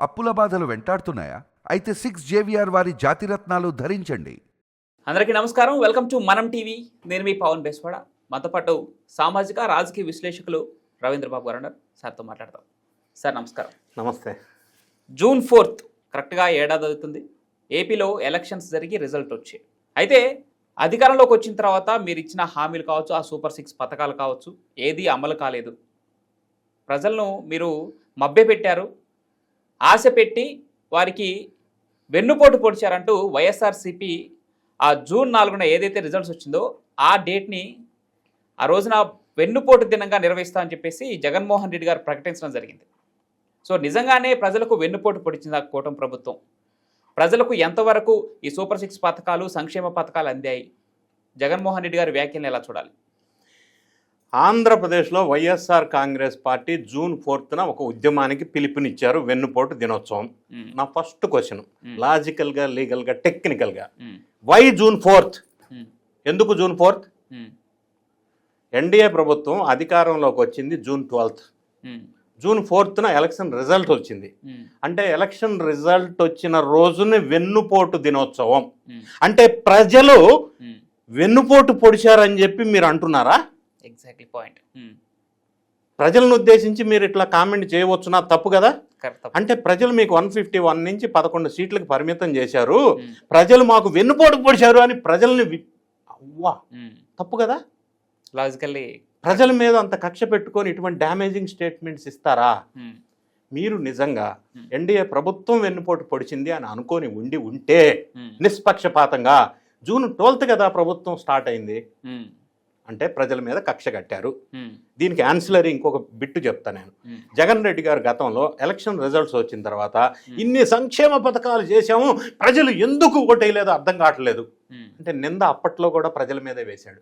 అప్పుల బాధలు వెంటాడుతున్నాయా? అయితే సిక్స్ జేవిఆర్ వారి జాతిరత్నాలు ధరించండి. అందరికీ నమస్కారం. Welcome to Manam TV. నేను మీ పవన్ బేస్వాడ. మనతో పాటు సామాజిక రాజకీయ విశ్లేషకులు రవీంద్ర బాబు గారు ఉన్నారు. సార్తో మాట్లాడతాం సార్ నమస్కారం. నమస్తే. జూన్ ఫోర్త్ కరెక్ట్గా ఏడాది అవుతుంది. ఏపీలో ఎలక్షన్స్ జరిగి రిజల్ట్ వచ్చాయి. అయితే అధికారంలోకి వచ్చిన తర్వాత మీరు ఇచ్చిన హామీలు కావచ్చు ఆ సూపర్ సిక్స్ పథకాలు కావచ్చు ఏది అమలు కాలేదు. ప్రజలను మీరు మభ్య పెట్టారు ఆశ పెట్టి వారికి వెన్నుపోటు పొడిచారంటూ వైఎస్ఆర్సీపీ ఆ జూన్ నాలుగున ఏదైతే రిజల్ట్స్ వచ్చిందో ఆ డేట్ని ఆ రోజున వెన్నుపోటు దినంగా నిర్వహిస్తామని చెప్పేసి జగన్మోహన్ రెడ్డి గారు ప్రకటించడం జరిగింది. సో నిజంగానే ప్రజలకు వెన్నుపోటు పొడిచింది ఆ కూటమి ప్రభుత్వం? ప్రజలకు ఎంతవరకు ఈ సూపర్ సిక్స్ పథకాలు సంక్షేమ పథకాలు అందాయి? జగన్మోహన్ రెడ్డి గారి వ్యాఖ్యలను ఎలా చూడాలి? ఆంధ్రప్రదేశ్లో వైఎస్ఆర్ కాంగ్రెస్ పార్టీ జూన్ ఫోర్త్న ఒక ఉద్యమానికి పిలుపునిచ్చారు వెన్నుపోటు దినోత్సవం. నా ఫస్ట్ క్వశ్చన్. లాజికల్గా లీగల్గా టెక్నికల్గా. Why June fourth? ఎందుకు జూన్ ఫోర్త్? ఎన్డీఏ ప్రభుత్వం అధికారంలోకి వచ్చింది జూన్ ట్వెల్త్. జూన్ ఫోర్త్న ఎలక్షన్ రిజల్ట్ వచ్చింది. అంటే ఎలక్షన్ రిజల్ట్ వచ్చిన రోజునే వెన్నుపోటు దినోత్సవం. అంటే ప్రజలు. వెన్నుపోటు పొడిచారని చెప్పి మీరు అంటున్నారా? ఎగ్జాక్ట్లీ పాయింట్ ప్రజలను ఉద్దేశించి మీరు ఇట్లా కామెంట్ చేయవచ్చునా? తప్పు కదా? అంటే ప్రజలు మీకు వన్ ఫిఫ్టీ వన్ నుంచి పదకొండు సీట్లకు పరిమితం చేశారు. ఉమ్, ప్రజలు మాకు వెన్నుపోటు పొడిచారు అని ప్రజల్ని అవ్వా! ఉమ్. తప్పు కదా? లాజికల్లీ ప్రజల మీద అంత కక్ష పెట్టుకొని ఇటువంటి డ్యామేజింగ్ స్టేట్మెంట్స్ ఇస్తారా? మీరు నిజంగా Hmm. ఎన్డీఏ ప్రభుత్వం వెన్నుపోటు పొడిచింది అని అనుకొని ఉండి ఉంటే నిష్పక్షపాతంగా జూన్ ట్వెల్త్ కదా ప్రభుత్వం స్టార్ట్ అయింది. అంటే ప్రజల మీద కక్ష కట్టారు. దీనికి ఆన్సిలరీ ఇంకొక బిట్టు చెప్తా నేను. జగన్ రెడ్డి గారు గతంలో ఎలక్షన్ రిజల్ట్స్ వచ్చిన తర్వాత. ఇన్ని సంక్షేమ పథకాలు చేశాము ప్రజలు ఎందుకు ఓటేయలేదో అర్థం కావట్లేదు. అంటే నింద అప్పట్లో కూడా ప్రజల మీదే వేశాడు.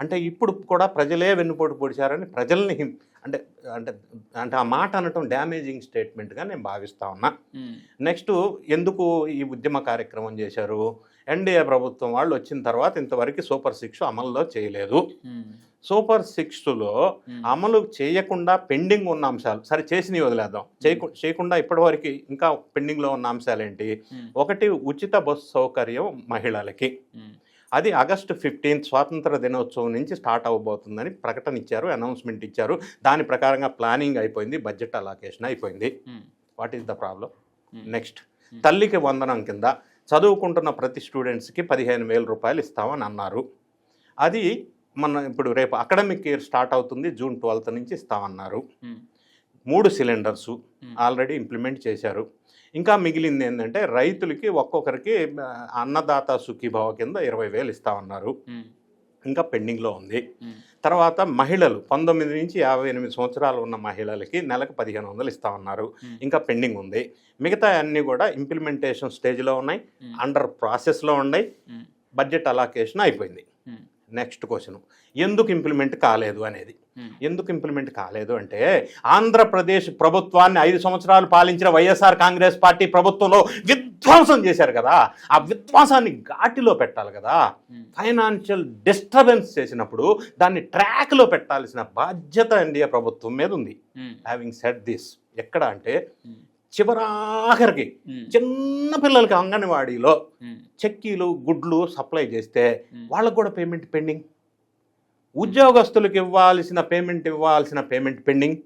అంటే ఇప్పుడు కూడా ప్రజలే వెన్నుపోటు పొడిచారని ప్రజల్ని హిం- అంటే అంటే అంటే ఆ మాట అనటం డ్యామేజింగ్ స్టేట్మెంట్గా నేను భావిస్తా ఉన్నా. నెక్స్ట్ ఎందుకు ఈ ఉద్యమ కార్యక్రమం చేశారు? ఎన్డీఏ ప్రభుత్వం వాళ్ళు వచ్చిన తర్వాత ఇంతవరకు సూపర్ సిక్స్ అమల్లో చేయలేదు. సూపర్ సిక్స్లో అమలు చేయకుండా పెండింగ్ ఉన్న అంశాలు సరే చేసినవి వదిలేద్దాం. చేయకు చేయకుండా ఇప్పటివరకు ఇంకా పెండింగ్లో ఉన్న అంశాలు ఏంటి ఒకటి ఉచిత బస్సు సౌకర్యం మహిళలకి. అది ఆగస్టు ఫిఫ్టీన్త్ స్వాతంత్ర దినోత్సవం నుంచి స్టార్ట్ అవ్వబోతుందని ప్రకటన ఇచ్చారు అనౌన్స్మెంట్ ఇచ్చారు. దాని ప్రకారంగా ప్లానింగ్ అయిపోయింది బడ్జెట్ అలాకేషన్ అయిపోయింది. What is the problem next Thalliki Vandanam కింద చదువుకుంటున్న ప్రతి స్టూడెంట్స్కి పదిహేను వేల రూపాయలు ఇస్తామని అన్నారు. అది మన ఇప్పుడు రేపు అకాడమిక్ ఇయర్ స్టార్ట్ అవుతుంది జూన్ ట్వెల్త్ నుంచి ఇస్తామన్నారు. మూడు సిలిండర్సు ఆల్రెడీ ఇంప్లిమెంట్ చేశారు. ఇంకా మిగిలింది ఏంటంటే రైతులకి ఒక్కొక్కరికి అన్నదాత సుఖీభావ కింద ఇరవై వేలు ఇస్తామన్నారు. ఇంకా పెండింగ్లో ఉంది. తర్వాత మహిళలు పంతొమ్మిది నుంచి యాభై ఎనిమిది సంవత్సరాలు ఉన్న మహిళలకి నెలకు పదిహేను వందలు ఇస్తామన్నారు ఉమ్, ఇంకా పెండింగ్ ఉంది. మిగతా అన్నీ కూడా ఇంప్లిమెంటేషన్ స్టేజ్లో ఉన్నాయి. అండర్ ప్రాసెస్లో ఉన్నాయి. బడ్జెట్ అలాకేషన్ అయిపోయింది. నెక్స్ట్ క్వశ్చన్ ఎందుకు ఇంప్లిమెంట్ కాలేదు అనేది? ఎందుకు ఇంప్లిమెంట్ కాలేదు అంటే ఆంధ్రప్రదేశ్ ప్రభుత్వాన్ని ఐదు సంవత్సరాలు పాలించిన వైఎస్ఆర్ కాంగ్రెస్ పార్టీ ప్రభుత్వంలో విధ్వంసం చేశారు కదా ఆ విధ్వంసాన్ని ఘాటిలో పెట్టాలి కదా. ఫైనాన్షియల్ డిస్టర్బెన్స్ చేసినప్పుడు దాన్ని ట్రాక్లో పెట్టాల్సిన బాధ్యత ఎన్డీఏ ప్రభుత్వం మీద ఉంది. హ్యావింగ్ సెట్ దిస్ ఎక్కడ అంటే చివరాఖరికి చిన్న పిల్లలకి అంగన్వాడీలో చెక్కీలు గుడ్లు సప్లై చేస్తే వాళ్ళకు కూడా పేమెంట్ పెండింగ్ ఉద్యోగస్తులకు ఇవ్వాల్సిన పేమెంట్ ఇవ్వాల్సిన పేమెంట్ పెండింగ్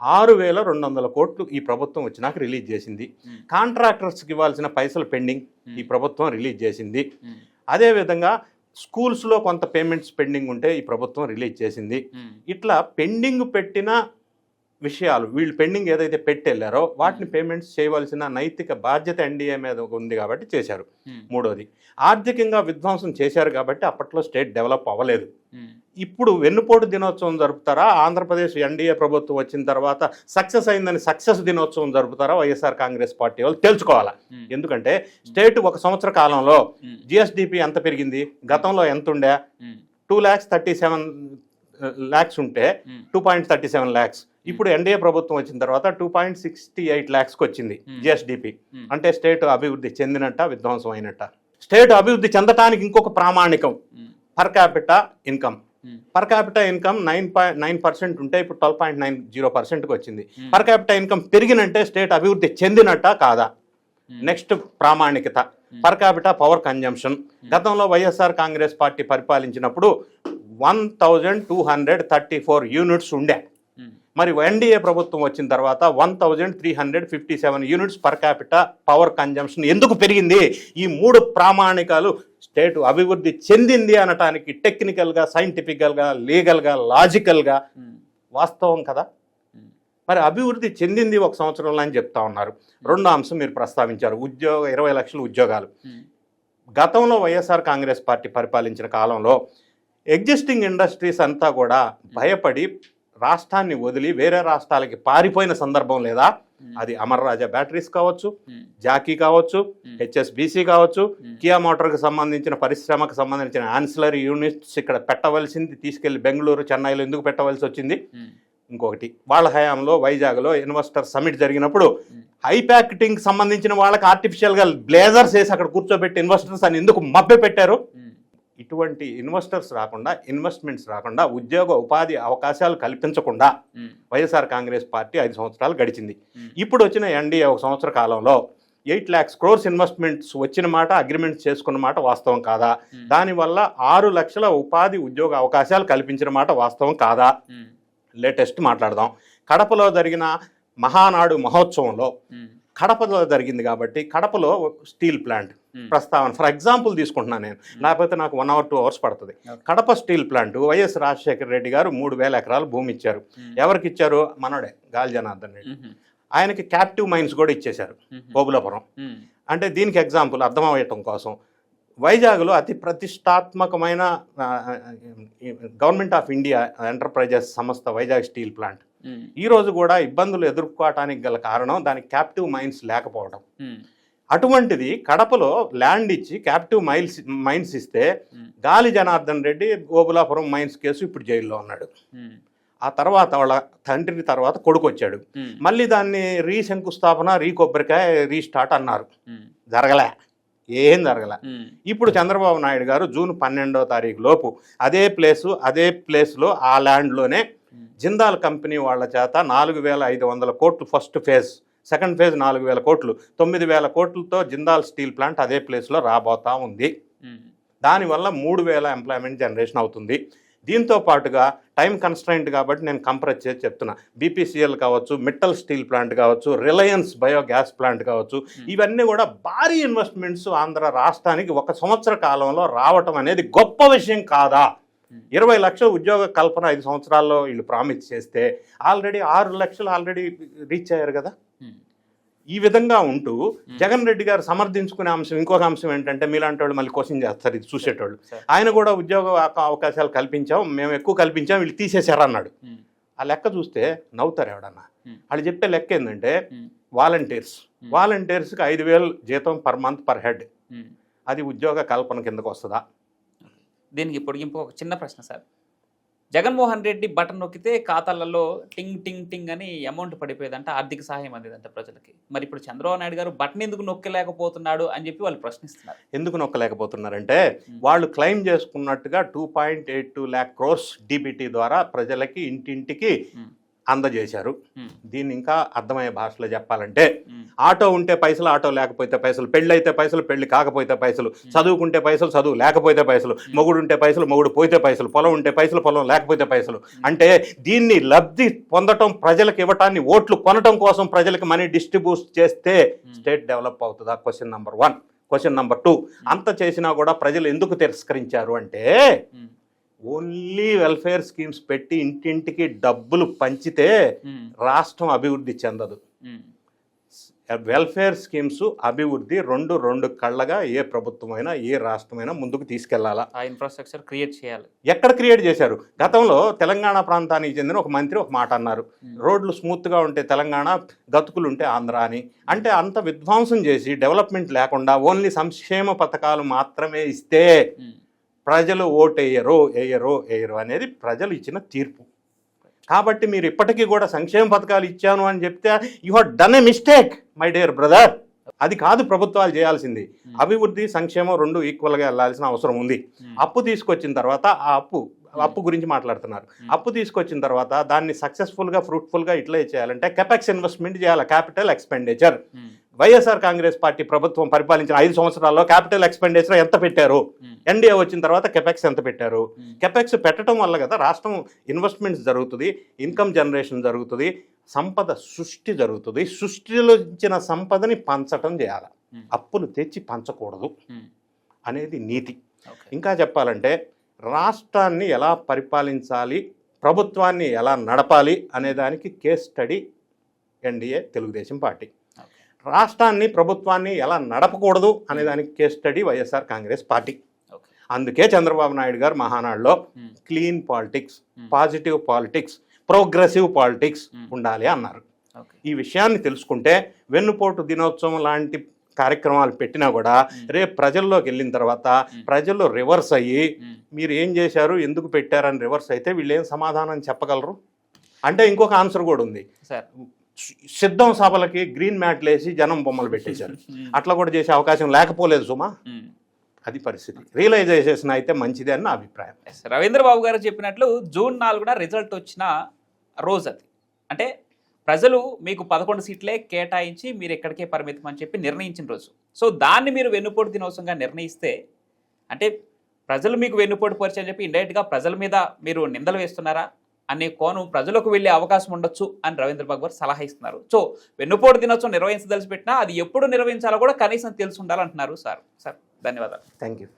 ఆరు వేల రెండు వందల కోట్లు ఈ ప్రభుత్వం వచ్చినాక రిలీజ్ చేసింది. కాంట్రాక్టర్స్కి ఇవ్వాల్సిన పైసలు పెండింగ్ ఈ ప్రభుత్వం రిలీజ్ చేసింది. అదేవిధంగా స్కూల్స్లో కొంత పేమెంట్స్ పెండింగ్ ఉంటే ఈ ప్రభుత్వం రిలీజ్ చేసింది. ఇట్లా పెండింగ్ పెట్టిన విషయాలు వీళ్ళు పెండింగ్ ఏదైతే పెట్టెళ్ళారో వాటిని పేమెంట్స్ చేయవలసిన నైతిక బాధ్యత ఎన్డీఏ మీద ఉంది కాబట్టి చేశారు. మూడోది ఆర్థికంగా విధ్వంసం చేశారు కాబట్టి అప్పట్లో స్టేట్ డెవలప్ అవ్వలేదు. ఇప్పుడు వెన్నుపోటు దినోత్సవం జరుపుతారా? ఆంధ్రప్రదేశ్ ఎన్డీఏ ప్రభుత్వం వచ్చిన తర్వాత సక్సెస్ అయిందని సక్సెస్ దినోత్సవం జరుపుతారా? వైఎస్ఆర్ కాంగ్రెస్ పార్టీ వాళ్ళు తెలుసుకోవాలా? ఎందుకంటే స్టేట్ ఒక సంవత్సర కాలంలో జిఎస్డిపి ఎంత పెరిగింది? గతంలో ఎంత ఉండే two lakhs thirty seven lakhs ఉంటే two point thirty seven lakhs. ఇప్పుడు ఎన్డీఏ ప్రభుత్వం వచ్చిన తర్వాత టూ పాయింట్ సిక్స్టీ ఎయిట్ ల్యాక్స్కి వచ్చింది. జిఎస్డిపి. అంటే స్టేట్ అభివృద్ధి చెందినట్ట విధ్వంసం అయినట్ట స్టేట్ అభివృద్ధి చెందటానికి ఇంకొక ప్రామాణికం. Per capita income. Per capital income nine point nine percent ఉంటే ఇప్పుడు ట్వెల్వ్ పాయింట్ నైన్ జీరో పర్సెంట్కి వచ్చింది. Hmm. పర్ క్యాపిటల్ ఇన్కమ్ పెరిగినంటే స్టేట్ అభివృద్ధి చెందినట్ట కాదా? Hmm. నెక్స్ట్ ప్రామాణికత. పర్ క్యాపిటల్ పవర్ కన్జంప్షన్ గతంలో YSR Congress party పరిపాలించినప్పుడు one thousand two hundred thirty four units ఉండే. Hmm. మరి ఎన్డీఏ ప్రభుత్వం వచ్చిన తర్వాత one thousand three hundred fifty seven units per capital power consumption ఎందుకు పెరిగింది? ఈ మూడు ప్రామాణికాలు స్టేట్ అభివృద్ధి చెందింది అనటానికి టెక్నికల్గా సైంటిఫికల్గా లీగల్గా లాజికల్గా. వాస్తవం కదా. మరి అభివృద్ధి చెందింది ఒక సంవత్సరంలో అని చెప్తా ఉన్నారు. రెండో అంశం మీరు ప్రస్తావించారు. ఉద్యోగ ఇరవై లక్షల ఉద్యోగాలు. గతంలో వైఎస్ఆర్ కాంగ్రెస్ పార్టీ పరిపాలించిన కాలంలో ఎగ్జిస్టింగ్ ఇండస్ట్రీస్ అంతా కూడా భయపడి రాష్ట్రాన్ని వదిలి వేరే రాష్ట్రాలకి పారిపోయిన సందర్భం లేదా. అది అమర్ రాజా బ్యాటరీస్ కావచ్చు. జాకీ కావచ్చు. హెచ్ఎస్బిసి కావచ్చు. కియా మోటార్కి సంబంధించిన పరిశ్రమకు సంబంధించిన ఆన్సిలరీ యూనిట్స్ ఇక్కడ పెట్టవలసింది తీసుకెళ్ళి బెంగళూరు చెన్నైలో ఎందుకు పెట్టవలసి వచ్చింది. ఇంకొకటి వాళ్ళ హయాంలో వైజాగ్లో ఇన్వెస్టర్ సమిట్ జరిగినప్పుడు. హై ప్యాకెటింగ్ సంబంధించిన వాళ్ళకి ఆర్టిఫిషియల్గా బ్లేజర్స్ వేసి అక్కడ కూర్చోబెట్టి ఇన్వెస్టర్స్ అని ఎందుకు మభ్య పెట్టారు. ఇటువంటి ఇన్వెస్టర్స్ రాకుండా ఇన్వెస్ట్మెంట్స్ రాకుండా ఉద్యోగ ఉపాధి అవకాశాలు కల్పించకుండా. వైఎస్ఆర్ కాంగ్రెస్ పార్టీ ఐదు సంవత్సరాలు గడిచింది. ఇప్పుడు వచ్చిన ఎన్డీఏ ఒక సంవత్సర కాలంలో ఎయిట్ ల్యాక్స్ క్రోర్స్ ఇన్వెస్ట్మెంట్స్ వచ్చిన మాట అగ్రిమెంట్స్ చేసుకున్న మాట వాస్తవం కాదా. దానివల్ల ఆరు లక్షల ఉపాధి ఉద్యోగ అవకాశాలు కల్పించిన మాట వాస్తవం కాదా. లేటెస్ట్ మాట్లాడదాం కడపలో జరిగిన మహానాడు మహోత్సవంలో. కడపలో జరిగింది కాబట్టి కడపలో స్టీల్ ప్లాంట్. ప్రస్తావన ఫర్ ఎగ్జాంపుల్ తీసుకుంటున్నాను నేను లేకపోతే నాకు వన్ అవర్ టూ అవర్స్ పడుతుంది. Kadapa steel plant Y S Rajasekhara Reddy garu మూడు వేల ఎకరాలు భూమి ఇచ్చారు. ఎవరికి ఇచ్చారు మనోడే గాలి జనార్దన్ రెడ్డి. ఆయనకి క్యాప్టివ్ మైన్స్ కూడా ఇచ్చేశారు. గోగులపురం. అంటే దీనికి ఎగ్జాంపుల్ అర్థమయ్యటం కోసం వైజాగ్లో అతి ప్రతిష్టాత్మకమైన గవర్నమెంట్ ఆఫ్ ఇండియా ఎంటర్ప్రైజెస్ సంస్థ వైజాగ్ స్టీల్ ప్లాంట్. ఈ రోజు కూడా ఇబ్బందులు ఎదుర్కోవటానికి గల కారణం దానికి క్యాప్టివ్ మైన్స్ లేకపోవడం. అటువంటిది కడపలో ల్యాండ్ ఇచ్చి క్యాప్టివ్ మైల్స్ మైన్స్ ఇస్తే. గాలి జనార్దన్ రెడ్డి గోగులాపురం మైన్స్ కేసు ఇప్పుడు జైల్లో ఉన్నాడు. ఆ తర్వాత వాళ్ళ తండ్రి తర్వాత కొడుకు వచ్చాడు. మళ్ళీ దాన్ని రీ శంకుస్థాపన రీ కొబ్బరికాయ రీస్టార్ట్ అన్నారు. జరగలే ఏం జరగలే. ఇప్పుడు చంద్రబాబు నాయుడు గారు జూన్ పన్నెండో తారీఖు లోపు అదే ప్లేసు అదే ప్లేస్లో ఆ ల్యాండ్లోనే. జిందాల్ కంపెనీ వాళ్ళ చేత నాలుగు వేల ఐదు వందల కోట్లు ఫస్ట్ ఫేజ్ సెకండ్ ఫేజ్ నాలుగు వేల కోట్లు. తొమ్మిది వేల కోట్లతో జిందాల్ స్టీల్ ప్లాంట్ అదే ప్లేస్లో రాబోతా ఉంది. దానివల్ల మూడు వేల ఎంప్లాయ్మెంట్ జనరేషన్ అవుతుంది. దీంతో పాటుగా టైం కన్స్ట్రైంట్ కాబట్టి నేను కంప్రెస్ చేసి చెప్తున్నా. బీపీసీఎల్ కావచ్చు మిట్టల్ స్టీల్ ప్లాంట్ కావచ్చు రిలయన్స్ బయో గ్యాస్ ప్లాంట్ కావచ్చు ఇవన్నీ కూడా భారీ ఇన్వెస్ట్మెంట్స్ ఆంధ్ర రాష్ట్రానికి ఒక సంవత్సర కాలంలో రావటం అనేది గొప్ప విషయం కాదా? ఇరవై లక్షల ఉద్యోగ కల్పన ఐదు సంవత్సరాల్లో వీళ్ళు ప్రామిస్ చేస్తే ఆల్రెడీ ఆరు లక్షలు ఆల్రెడీ రీచ్ అయ్యారు కదా. ఈ విధంగా ఉంటూ జగన్ రెడ్డి గారు సమర్థించుకునే అంశం ఇంకొక అంశం ఏంటంటే మీలాంటి వాళ్ళు మళ్ళీ క్వశ్చన్ చేస్తారు ఇది చూసేటోళ్ళు. ఆయన కూడా ఉద్యోగ అవ- అవకాశాలు కల్పించాం మేము ఎక్కువ కల్పించాం వీళ్ళు తీసేశారు అన్నాడు. ఆ లెక్క చూస్తే నవ్వుతారు ఎవడన్నా. వాళ్ళు చెప్పే లెక్క ఏంటంటే. వాలంటీర్స్. వాలంటీర్స్కి ఐదు వేలు జీతం పర్ మంత్ పర్ హెడ్. అది ఉద్యోగ కల్పన కిందకు వస్తుందా దీనికి పొడిగింపు ఒక చిన్న ప్రశ్న సార్ జగన్మోహన్ రెడ్డి బటన్ నొక్కితే ఖాతాలలో టింగ్ టింగ్ టింగ్ అని అమౌంట్ పడిపోయేదంట ఆర్థిక సహాయం అందేదంట ప్రజలకి మరి ఇప్పుడు చంద్రబాబు నాయుడు గారు బటన్ ఎందుకు నొక్కలేకపోతున్నాడు అని చెప్పి వాళ్ళు ప్రశ్నిస్తున్నారు ఎందుకు నొక్కలేకపోతున్నారంటే. వాళ్ళు క్లెయిమ్ చేసుకున్నట్టుగా two point eight two lakh crores DBT ద్వారా ప్రజలకి ఇంటింటికి. అందజేశారు. దీన్ని ఇంకా అర్థమయ్యే భాషలో చెప్పాలంటే. ఆటో ఉంటే పైసలు ఆటో లేకపోతే పైసలు పెళ్ళి అయితే పైసలు పెళ్ళి కాకపోతే పైసలు చదువుకుంటే పైసలు చదువు లేకపోతే పైసలు మొగుడు ఉంటే పైసలు మొగుడు పోతే పైసలు పొలం ఉంటే పైసలు పొలం లేకపోతే పైసలు. అంటే దీన్ని లబ్ధి పొందటం ప్రజలకు ఇవ్వటాన్ని ఓట్లు కొనటం కోసం ప్రజలకు మనీ డిస్ట్రిబ్యూట్ చేస్తే స్టేట్ డెవలప్ అవుతుందా? Question number one. Question number two. అంత చేసినా కూడా ప్రజలు ఎందుకు తిరస్కరించారు అంటే. ఓన్లీ వెల్ఫేర్ స్కీమ్స్ పెట్టి ఇంటింటికి డబ్బులు పంచితే. రాష్ట్రం అభివృద్ధి చెందదు. వెల్ఫేర్ స్కీమ్స్ అభివృద్ధి రెండు రెండు కళ్ళగా ఏ ప్రభుత్వమైనా ఏ రాష్ట్రమైనా ముందుకు తీసుకెళ్ళాలా. ఆ ఇన్ఫ్రాస్ట్రక్చర్ క్రియేట్ చేయాలి. ఎక్కడ క్రియేట్ చేశారు? గతంలో తెలంగాణ ప్రాంతానికి చెందిన ఒక మంత్రి ఒక మాట అన్నారు. రోడ్లు స్మూత్గా ఉంటే తెలంగాణ గతుకులు ఉంటే ఆంధ్ర అని. అంటే అంత విధ్వంసం చేసి డెవలప్మెంట్ లేకుండా ఓన్లీ సంక్షేమ పథకాలు మాత్రమే ఇస్తే. ప్రజలు ఓటేయరు వేయరు వేయరు అనేది ప్రజలు ఇచ్చిన తీర్పు. కాబట్టి మీరు ఇప్పటికీ కూడా సంక్షేమ పథకాలు ఇచ్చాను అని చెప్తే you have done a mistake my dear brother అది కాదు ప్రభుత్వాలు చేయాల్సింది. అభివృద్ధి సంక్షేమం రెండు ఈక్వల్గా వెళ్ళాల్సిన అవసరం ఉంది. అప్పు తీసుకొచ్చిన తర్వాత ఆ అప్పు అప్పు గురించి మాట్లాడుతున్నారు. అప్పు తీసుకొచ్చిన తర్వాత దాన్ని సక్సెస్ఫుల్గా ఫ్రూట్ఫుల్గా ఇట్లా చేయాలంటే కెపెక్స్ ఇన్వెస్ట్మెంట్ చేయాలి? Capital expenditure YSR Congress party ప్రభుత్వం పరిపాలించిన ఐదు సంవత్సరాల్లో క్యాపిటల్ ఎక్స్పెండిచర్ ఎంత పెట్టారు? ఎన్డీఏ వచ్చిన తర్వాత కెపెక్స్ ఎంత పెట్టారు. కెపెక్స్ పెట్టడం వల్ల కదా రాష్ట్రం ఇన్వెస్ట్మెంట్స్ జరుగుతుంది ఇన్కమ్ జనరేషన్ జరుగుతుంది సంపద సృష్టి జరుగుతుంది. సృష్టిలో ఇచ్చిన సంపదని పంచటం చేయాలి. అప్పులు తెచ్చి పంచకూడదు అనేది నీతి. ఇంకా చెప్పాలంటే రాష్ట్రాన్ని ఎలా పరిపాలించాలి ప్రభుత్వాన్ని ఎలా నడపాలి అనే దానికి case study NDA Telugu Desam party. రాష్ట్రాన్ని ప్రభుత్వాన్ని ఎలా నడపకూడదు అనే దానికి case study YSR Congress party. అందుకే చంద్రబాబు నాయుడు గారు మహానాడులో clean politics. Positive politics progressive politics. ఉండాలి అన్నారు. ఈ విషయాన్ని తెలుసుకుంటే వెన్నుపోటు దినోత్సవం లాంటి కార్యక్రమాలు పెట్టినా కూడా. రేపు ప్రజల్లోకి వెళ్ళిన తర్వాత. ప్రజల్లో రివర్స్ అయ్యి మీరు ఏం చేశారు ఎందుకు పెట్టారని రివర్స్ అయితే వీళ్ళు ఏం సమాధానం చెప్పగలరు? అంటే ఇంకొక ఆన్సర్ కూడా ఉంది. సార్. సిద్ధం సభలకి గ్రీన్ మ్యాట్లు వేసి జనం బొమ్మలు పెట్టేశారు. అట్లా కూడా చేసే అవకాశం లేకపోలేదు సుమా. ఉమ్. అది పరిస్థితి. రియలైజేషన్ అయితే మంచిది అని నా అభిప్రాయం. ఎస్. రవీంద్ర బాబు గారు చెప్పినట్లు జూన్ నాలుగున రిజల్ట్ వచ్చిన రోజు అది. అంటే ప్రజలు మీకు పదకొండు సీట్లే కేటాయించి మీరు ఎక్కడికే పరిమితం అని చెప్పి నిర్ణయించిన రోజు. సో దాన్ని మీరు వెన్నుపోటు దినోత్సవంగా నిర్ణయిస్తే అంటే ప్రజలు మీకు వెన్నుపోటు పరిచయం చెప్పి ఇండైరెక్ట్గా ప్రజల మీద మీరు నిందలు వేస్తున్నారా? అనే కోణం ప్రజలకు వెళ్ళే అవకాశం ఉండొచ్చు అని రవీంద్ర బాబు సలహా ఇస్తున్నారు. సో వెన్నుపోటు దినోత్సవం నిర్వహించదలిసి పెట్టినా అది ఎప్పుడు నిర్వహించాలో కూడా కనీసం తెలిసి ఉండాలంటున్నారు సార్. సార్ ధన్యవాదాలు. Thank you